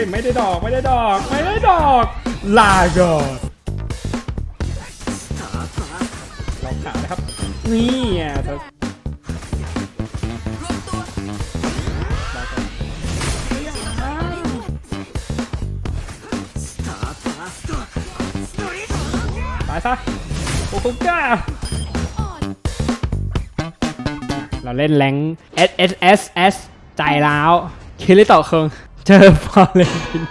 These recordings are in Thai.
ฮ้ยไม่ได้ดอกไม่ได้ดอกไม่ได้ดอก ลาก่อนลองขานะครับ นี่อะจะรวมตัวตายซะโอคุก้าเราเล่นแรง S S S S ใจร้าวคิริโตะเคิง เจอฟอร์เรนติโน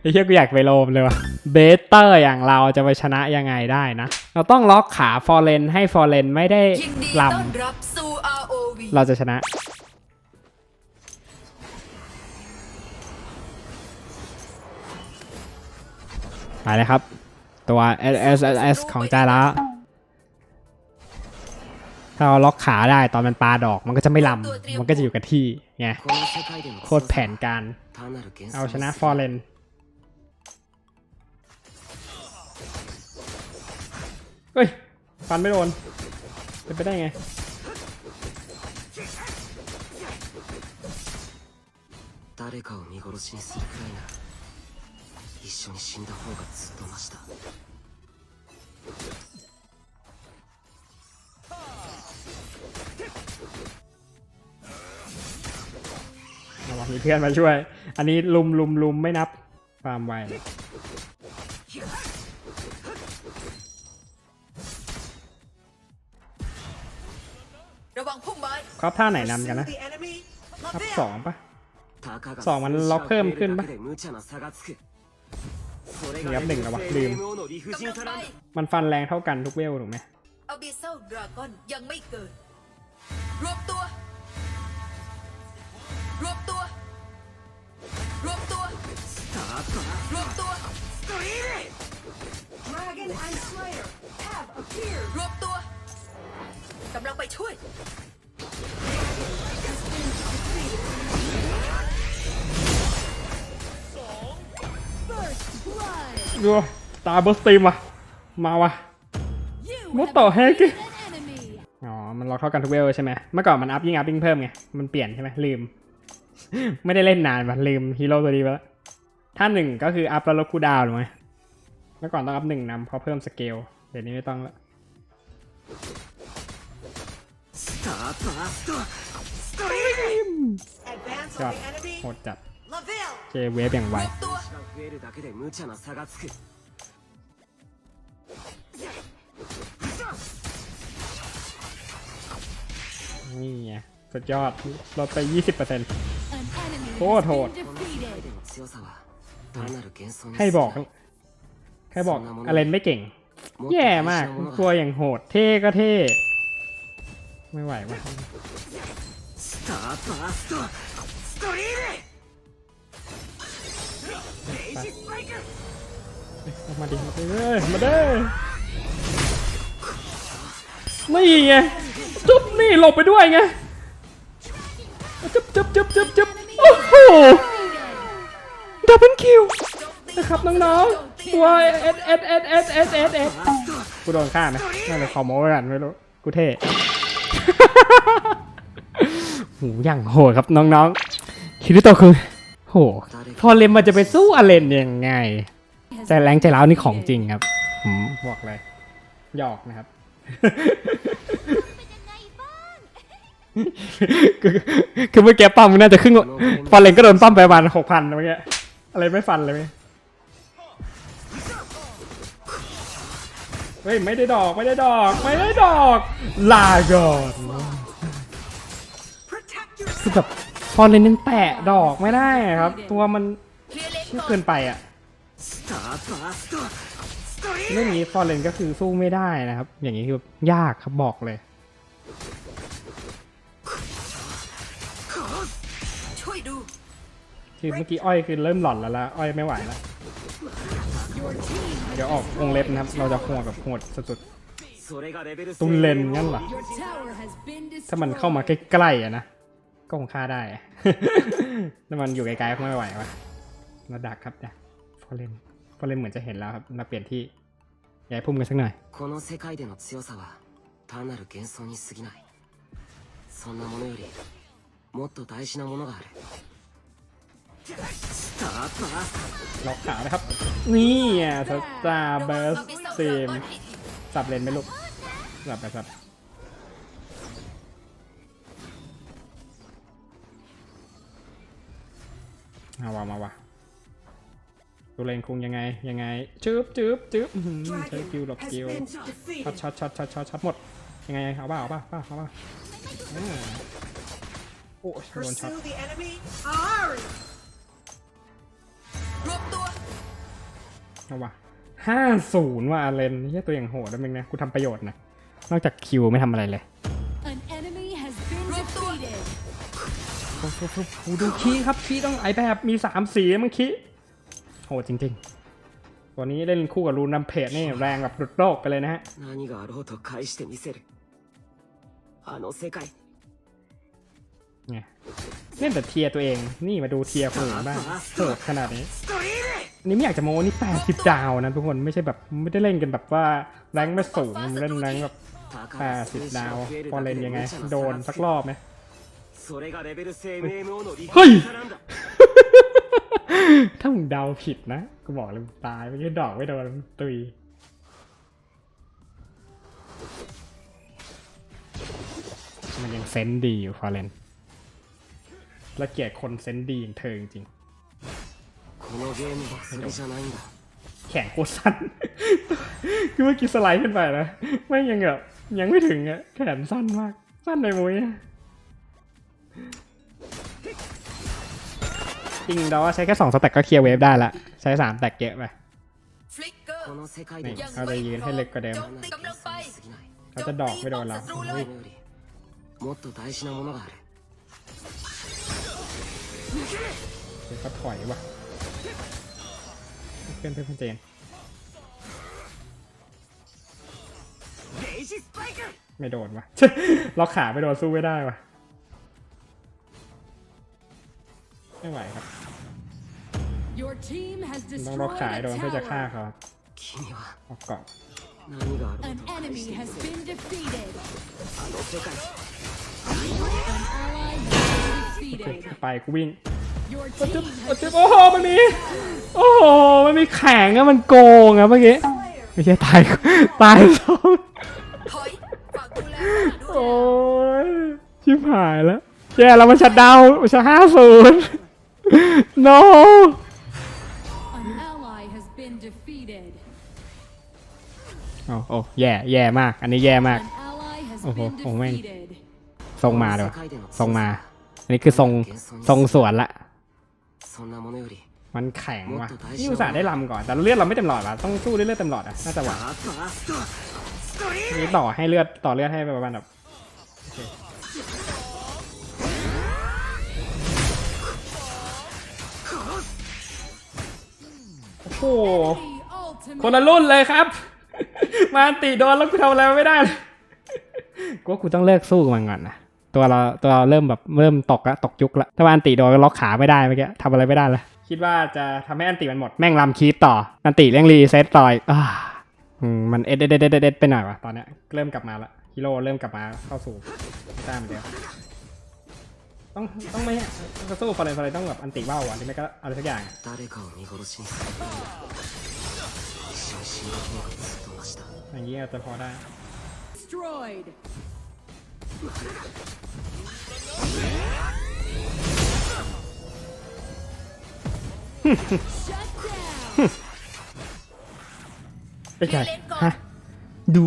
ไอ้เหี้ยกูอยากไปโลมเลยว่ะเบเตอร์อย่างเราจะไปชนะยังไงได้นะ เราต้องล็อกขาฟอร์เรนให้ฟอร์เรนไม่ได้ยินดีลต้อนรับสู่ ROV ำเราจะชนะ ไปเลยครับ ตัว S S S S ของใจร้าวถ้าเราล็อกขาได้ตอนมันปาดอก มันก็จะไม่ลำ มันก็จะอยู่กับที่ไง โคตรแผนการ เอาชนะฟอร์เรน เฮ้ย ฟันไม่โดน เป็นไปได้ไง 誰かを見殺しにするくらいなら一緒に死んだ方がずっとマシだ มีเพื่อนมาช่วย อันนี้ลุมลุมลุมไม่นับฟาร์มไว้ครับท่าไหนนำกันนะครับสองปะสองมันล็อกเพิ่มขึ้นปะเงียหนึ่งแล้ววะลืม มันฟันแรงเท่ากันทุกเวลถูกไหมรวบตัว รวบตัว รวมตัว Dragon and Slayer have appeared. รวมตัวกำลังไปช่วย First blood. ดูตาเบอร์สตีมว่ะ มาวะ You What have heck? defeated an enemy. อ๋อ มันล็อกเท่ากันทุกเวลใช่ไหมเมื่อก่อนมันอัพยิ่งอัพยิ่งเพิ่มไง มันเปลี่ยนใช่ไหมลืม ไม่ได้เล่นนานว่ะลืมฮีโร่ตัวนี้ไปแล้ว ถ้าหนึ่งก็คืออัพแล้วลบคูดาวถูกไหมเมื่อก่อนต้องอัพหนึ่งนำเพราะเพิ่มสเกล เดี๋ยวนี้ไม่ต้องและจอดโหดจัดเจเวฟอย่างไวนี่ไงสุดยอดลดไป 20%โคตรโหด ให้บอกให้บอกอะไรไม่เก่ง แย่มากตัวอย่างโหดเท่ก็เท่ ไม่ไหวมากมาดิมาเด้อมาเด้อไม่ไงจุ๊บนี่หลบไปด้วยไงจุ๊บจุ๊บจุ๊บจุ๊บจุ๊บโอ้โห ดับเบิลคิวนะครับน้องๆตัวเอสเอสเอสเอสเอสเอสเอสกูโดนฆ่าไหมน่าจะขอโม้กันไม่รู้กูเท่หูอย่างโหดครับน้องๆคิริโตะคือโหพอเลมมันจะไปสู้อเลนยังไงใจแรงใจร้าวนี่ของจริงครับบอกเลยหยอกนะครับคือคือเมื่อกี้ปั๊มมันน่าจะครึ่งฟอเรนก็โดนปั๊มไปประมาณหกพันเมื่อกี้ อะไรไม่ฟันเลยไหมเฮ้ยไม่ได้ดอกไม่ได้ดอก ไม่ได้ดอก ลาก่อนคือแบบพอเลนนึงแตะดอกไม่ได้ครับ ตัวมันเกินไปอะเรื่องนี้ฟอร์เรนก็คือสู้ไม่ได้นะครับ อย่างนี้คือยากครับบอกเลย คือเมื่อกี้อ้อยคือเริ่มหล่อนแล้วละอ้อยไม่ไหวแล้ว เดี๋ยวออกวงเล็บนะครับ เราจะโหดแบบโหดสุด それがレベル ๆตุนเลนงั้นเหรอ Your tower has been ถ้ามัน destroyed. เข้ามาใกล้ๆอะนะ ก็คงฆ่าได้ ถ้ามันอยู่ไกลๆคงไม่ไหววะมาดักครับนะฟอร์เรนฟอร์เรนเหมือนจะเห็นแล้วครับ มาเปลี่ยนที่ย้ายพุ่มกันสักหน่อย この世界での強さは単なる幻想に過ぎないそんなものよりもっと大事なものがある ล็อกขานะครับ นี่อะสตาร์เบิร์สซีมสับเลนไหมลูก สับไปสับมาวะมาวะตัวเลนคุงยังไงยังไงจึ๊บจึ๊บจึ๊บใช้คิวหลบคิวช็อตช็อตช็อตช็อตช็อตช็อตหมดยังไงเอาป่ะเอาป่ะเอาป่ะเอาป่ะอ่าโอ้โดนช็อต รวมตัวเอาวะห้าศูนย์ว่ะอาเลนเฮียตัวอย่างโหดแล้วมึงนะกูทำประโยชน์นะนอกจากคิวไม่ทำอะไรเลยรวมตัวโอ้โหดูคีครับคีต้องไอแบบมีสามสีมึงคีโหดจริงๆตัวนี้เล่นคู่กับรูนัมเพจนี่แรงแบบดุดโลกไปเลยนะฮะไง เล่นแต่เทียตัวเอง นี่มาดูเทียคนอื่นบ้างโหดขนาดนี้ นี่ไม่อยากจะโมนี่แปดสิบดาวนะทุกคน ไม่ใช่แบบไม่ได้เล่นกันแบบว่าแรงไม่สูง เล่นแรงแบบแปดสิบดาวพอเล่นยังไง โดนสักรอบไหมเฮ้ย ถ้ามึงเดาผิดนะ กูบอกเลยตายไม่ใช่ดอกไม่โดนตุยมันยังเซนดีอยู่ฟอเรน และเกลียดคนเซนดีอย่างเธอจริงแข่งโคตรสั้น คือเมื่อกี้สไลด์ขึ้นไปนะไม่ยังแบบยังไม่ถึงอะแขนสั้นมาก สั้นเลยมุ้ยจริงเราว่าใช้แค่สองสแต็กก็เคลียร์เวฟได้ละ ใช้สามแต็กเยอะไปนี่เขาจะยืนให้เล็กกว่าเดิมเขาจะดอกไม่โดนเรา เดี๋ยวเขาถอยว่ะเพื่อนเพื่อนเจนไม่โดนว่ะล็อกขาไม่โดนสู้ไม่ได้ว่ะ ไม่ไหวครับต้องล็อกขาโดนเพื่อจะฆ่าเขาออกเกาะไปกูวิ่ง โอ้โหมันมีโอ้โหมันมีแข็งอะมันโกงอะเมื่อกี้ไม่ใช่ตายตายสองโอ้ยชิบหายแล้วแย่แล้วมันชัดดาวมันชัดห้าศูนย์ no โอ้โอแย่แย่มาก อันนี้แย่มาก โอ้โหโอ้แม่งทรงมาด้วยวทรงมา อันนี้คือทรงทรงสวนละ มันแข็งว่ะยิ่อุตส่าห์ได้ลำก่อน แต่เลือดเราไม่เต็มหลอดว่ะต้องสู้ด้เลือดเต็มหลอดอะน่าจะไหวนี่ต่อให้เลือดต่อเลือดให้ประมาณแบบโอ้โหคนละรุ่นเลยครับ มาติโดนแล้วกูทำอะไรไม่ได้กูกูต้องเลิกสู้กับมันก่อนนะ ตัวเราตัวเราเริ่มแบบเริ่มตกละตกยุคละถ้าว่าอันติโดนล็อกขาไม่ได้เมื่อกี้ทำอะไรไม่ได้เลยคิดว่าจะทำให้อันติมันหมดแม่งลำคีปต่ออันติเร่งรีเซตต่อยอ่ามันเอ็ดเด็ดเด็ดเด็ดไปหน่อยวะตอนเนี้ยเริ่มกลับมาละฮิโร่เริ่มกลับมาเข้าสู่ด้ามเดียวต้องต้องไม่จะสู้ฟอร์เรนอะไรต้องแบบอันติว่าวะหรือไม่ก็อะไรสักอย่างอย่างนี้อาจจะพอได้ เป็นไงฮะดู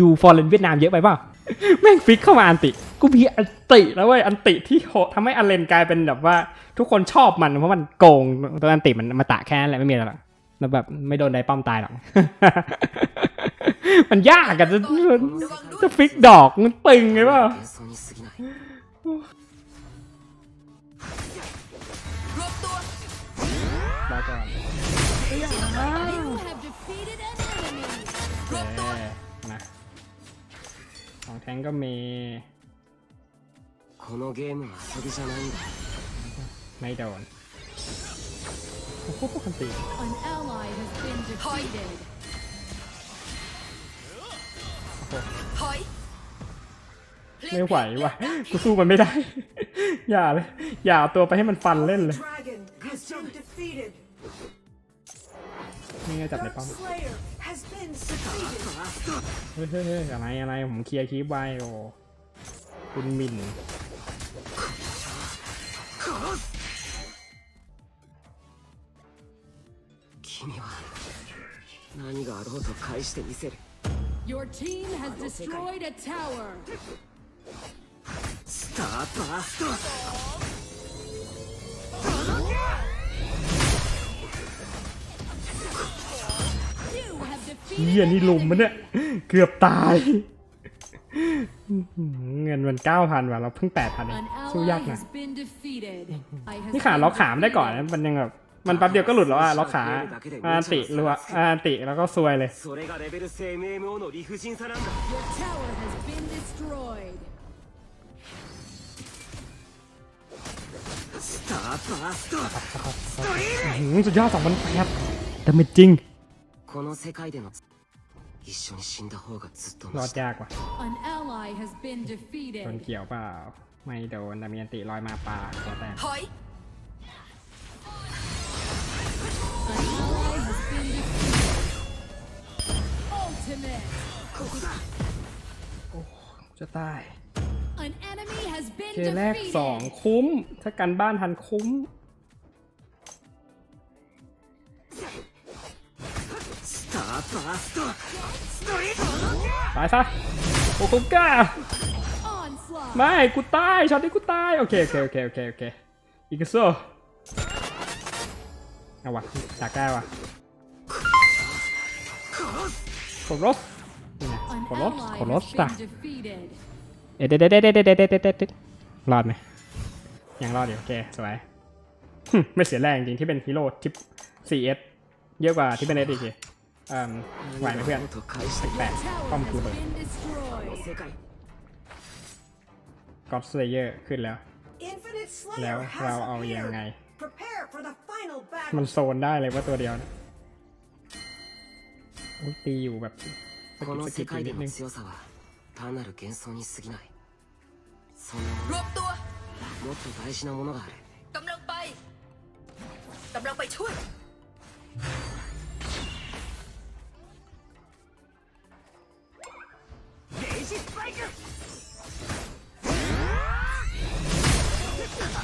ดูฟอร์เรนเวียดนามเยอะไปเปล่าแม่งฟิกเข้ามาอันติ กูมีอันติแล้วเว้ยอันติที่โหทำให้อันเลนกลายเป็นแบบว่า ทุกคนชอบมันเพราะมันโกงตัวอันติมันมาตะแค่นั้นแหละไม่มีอะไรหรอกแล้วแบบไม่โดนไดป้อมตายหรอก มันยากอะจะจะฟิกดอกมันตึงไงเปล่ามาก่อนของแทงก็มีไม่โดนโอ้โหคัตี ไม่ไหวว่ะกูสู้มันไม่ได้ อย่าเลย อย่าตัวไปให้มันฟันเล่นเลยนี่ไงจับในป้อมเฮ้ยเฮ้ยอะไรอะไรผมเคลียร์คีบไว้โอ้คุณมิน君は何があろうと返してみせる Your team has destroyed a tower. スターバースト You have เฮีย defeated นี่ลุมมันเนี่ย เกือบตาย เงินมันเก้าพันว่ะเราเพิ่งแปดพันเอง an สู้ ally ยากนะ has been defeated. I has นี่ขา been ล็อกขามได้ก่อน defeated. นะมันยังแบบ มันแป๊บเดียวก็หลุดแล้วอะล็อกขาอาติรัวอาติแล้วก็ซวยเลยสุดยอดสองพันแปดแต่ไม่จริงรอดยากว่ะโดนเกี่ยวเปล่า ไม่โดนแต่มีอันติลอยมาป่าตัวแต่ โอ้จะตายเคแรกสองคุ้ม ถ้ากันบ้านทันคุ้ม ตายซะ โอ้คุก้า ไม่ กูตาย ช็อตนี้กูตาย โอเค โอเค โอเค โอเค โอเค อีกสัอ เอาวะอยากได้วะขอรบนี่ขอรบขอรบจ้ะเด็ดเด็ดเด็ดเด็ดเด็ดเด็ดเด็ดรอดไหมยังรอดอยู่โอเคสวยไม่เสียแรงจริงที่เป็นฮีโร่ทิป 4S เยอะกว่าที่เป็นเอสอีกไหวไหมเพื่อนสิแปดป้อมคูเบอร์กอล์ฟสเลเยอร์ขึ้นแล้ว แล้วเราเอายังไง มัน battle. โซนได้เลยว่าตัวเดียวนะอุ๊ยตีอยู่แบบส こ กิ の ดสกิ 世 ดอยู่ 界 นิ で ดนึ の ง 強さは単なる幻想に過ぎないそんなも รวมตัว のもっと大事なものがある กำลังไป กำลังไปช่วย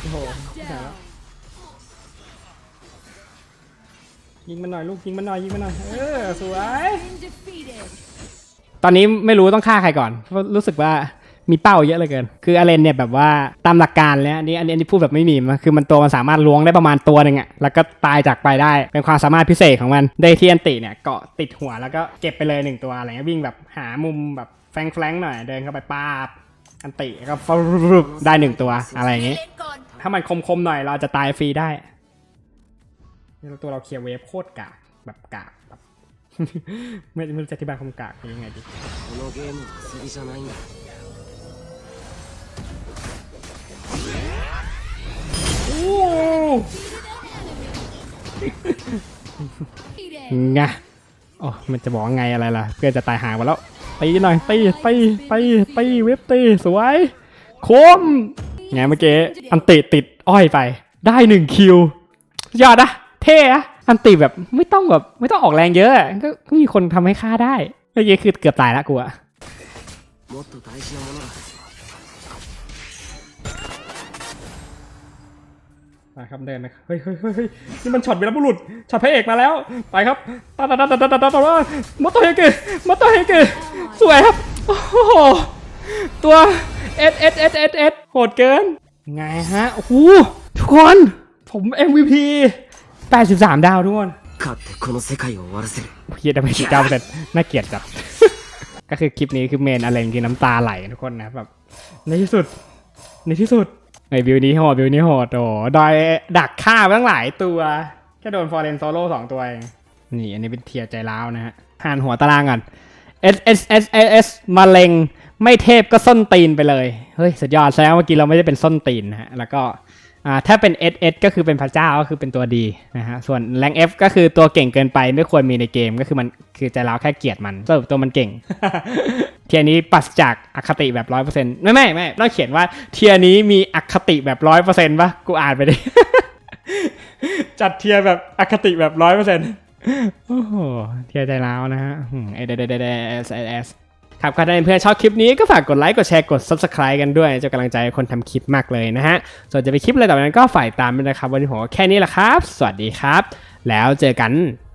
โอ้โห Down. ยิงมันหน่อยลูกยิงมันหน่อยยิงมันหน่อยเออสวยตอนนี้ไม่รู้ต้องฆ่าใครก่อนเพราะรู้สึกว่ามีเป้าเยอะเหลยเกิน คืออเลนเนี่ยแบบว่าตามหลักการแล้วอันนี้อันนี้พูดแบบไม่มีนคือมันตัวมันสามารถล้วงได้ประมาณตัวหนึ่งอะแล้วก็ตายจากไปได้เป็นความสามารถพิเศษของมันได้ที่อันติเนี่ยเกาะติดหัวแล้วก็เก็บไปเลยหนึ่งตัวอะไรเงี้ยวิ่งแบบหามุมแบบแฟงแฟงๆหน่อยเดินเข้าไปปาบอันติแล้วก็ฟได้หนึ่งตัวอะไรอย่างงี้เล่นก่อนถ้ามันคมๆหน่อยเราจะตายฟรีได้ นี่ตัวเราเคลียร์เวฟโคตรกากแบบกากแบบไม่รู้จะอธิบายคำกากยังไงดีโอ้งะโอ้มันจะบอกไงอะไรล่ะ เพื่อนจะตายหางไปแล้วตีหน่อยตีตีตีตีเว็บตีสวยคมไงเมื่อกี้อันติติดอ้อยไป ได้หนึ่งคิวยอดนะ เท่อะอันตีแบบไม่ต้องแบบไม่ต้องออกแรงเยอะก็มีคนทำให้ฆ่าได้เมื่อกี้คือเกือบตายละกูอะมาครับเดินนะเฮ้ยเฮ้ยเฮ้ยนี่มันช็อตเวลาบุรุษช็อตพระเอกมาแล้ว ไปครับตาตาตาตาตาตาตาตามอตโตเฮกึมอตโตเฮกึสวยครับ โอ้โห ตัวเอสเอสเอสเอสเอสโหดเกิน ไงฮะโอ้โหทุกคน ผม MVP 83 ดาวทุกคนเพียดไม่เก้าแต่น่าเกลียดจัดก็คือคลิปนี้คือเมนอะไรคือน้ำตาไหลทุกคนนะแบบในที่สุด ในที่สุดในบิวนี้โหดบิวนี้โหดโอ้ดอยดักฆ่าตั้งหลายตัวแค่โดนฟอร์เรนโซโล่สองตัวเองนี่อันนี้เป็นเทียใจร้าวนะฮะหานหัวตารางก่อน S S S S มาเลงไม่เทพก็ส้นตีนไปเลย เฮ้ย สุดยอดแล้วเมื่อกี้เราไม่ได้เป็นส้นตีนนะฮะ แล้วก็ อ่าถ้าเป็น S S ก็คือเป็นพระเจ้าก็คือเป็นตัวดีนะฮะส่วนแรง F ก็คือตัวเก่งเกินไปไม่ควรมีในเกมก็คือมันคือใจร้าวแค่เกลียดมันสรุปตัวมันเก่ง เทียร์นี้ปราศจากอคติแบบร้อยเปอร์เซ็นต์ไม่ไม่ไม่ต้องเขียนว่าเทียร์นี้มีอคติแบบร้อยเปอร์เซ็นต์ปะกูอ่านไปดิจัดเทียร์แบบอคติแบบร้อยเปอร์เซ็นต์โอ้โหเทียใจร้าวนะฮะเอเดเดเดเดเอสเอส ครับก็ถ้าเพื่อนชอบคลิปนี้ก็ฝากกดไลค์กดแชร์กด subscribe กันด้วยจะกำลังใจคนทำคลิปมากเลยนะฮะ ส่วนจะไปคลิปอะไรต่อไปนั้นก็ฝ่ายตามไปนะครับ วันนี้ผมก็แค่นี้แหละครับ สวัสดีครับ แล้วเจอกัน